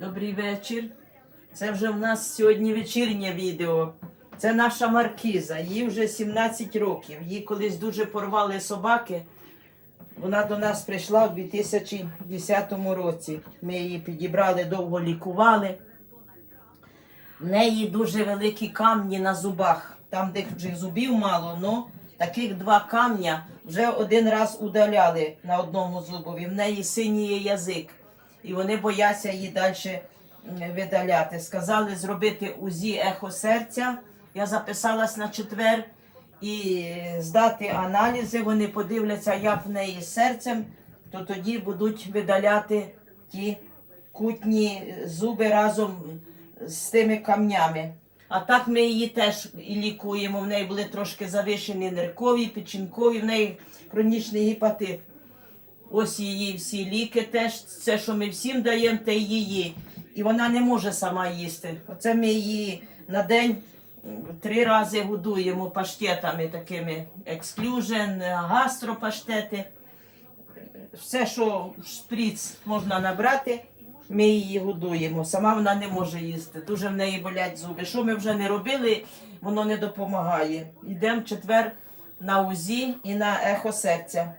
Добрий вечір. Це вже в нас сьогодні вечірнє відео. Це наша маркіза. Їй вже 17 років. Її колись дуже порвали собаки. Вона до нас прийшла у 2010 році. Ми її підібрали, довго лікували. В неї дуже великі камні на зубах. Там, де зубів мало, но таких два камня вже один раз удаляли на одному зубові. В неї синій язик. І вони бояться її далі видаляти. Сказали зробити УЗІ ехо серця. Я записалась на четвер і здати аналізи. Вони подивляться, як в неї серцем, то тоді будуть видаляти ті кутні зуби разом з тими камнями. А так ми її теж і лікуємо. В неї були трошки завишені ниркові, печінкові, в неї хронічний гепатит. Ось її всі ліки теж. Це, що ми всім даємо, те її. І вона не може сама їсти. Оце ми її на день три рази годуємо паштетами такими ексклюжен, гастропаштети. Все, що в шприц можна набрати, ми її годуємо. Сама вона не може їсти. Дуже в неї болять зуби. Що ми вже не робили, воно не допомагає. Йдемо четвер на УЗІ і на ехо серця.